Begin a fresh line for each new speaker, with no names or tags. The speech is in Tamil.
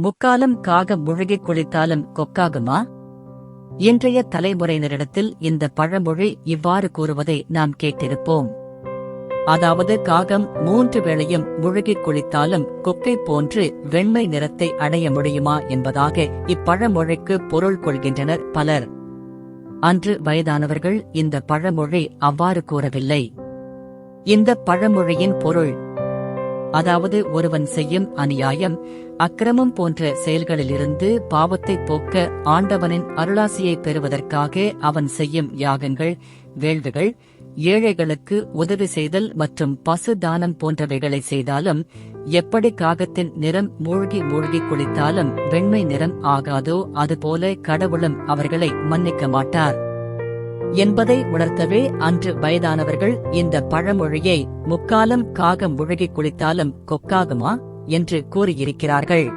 முக்காலம் காகம் முழுகிக் குளித்தாலும் கொக்காகுமா? இன்றைய தலைமுறையினரிடத்தில் இந்த பழமொழி இவ்வாறு கூறுவதை நாம் கேட்டிருப்போம். அதாவது காகம் மூன்று வேளையும் முழுகிக் குளித்தாலும் கொக்கை போன்று வெண்மை நிறத்தை அடைய முடியுமா என்பதாக இப்பழமொழிக்கு பொருள் கொள்கின்றனர் பலர். அன்று வயதானவர்கள் இந்த பழமொழி அவ்வாறு கூறவில்லை. இந்த பழமொழியின் பொருள் அதாவது ஒருவன் செய்யும் அநியாயம் அக்கிரமம் போன்ற செயல்களிலிருந்து பாவத்தை போக்க ஆண்டவனின் அருளாசியை பெறுவதற்காக அவன் செய்யும் யாகங்கள் வேள்விகள் ஏழைகளுக்கு உதவி செய்தல் மற்றும் பசு தானம் போன்றவைகளை செய்தாலும் எப்படி காகத்தின் நிறம் மூழ்கி மூழ்கி குளித்தாலும் வெண்மை நிறம் ஆகாதோ அதுபோல கடவுளும் அவர்களை மன்னிக்க மாட்டார். என்பதை உணர்த்தவே அன்று வயதானவர்கள் இந்த பழமொழியை முக்காலம் காகம் முழுகிக் குளித்தாலும் கொக்காகுமா என்று கூறியிருக்கிறார்கள்.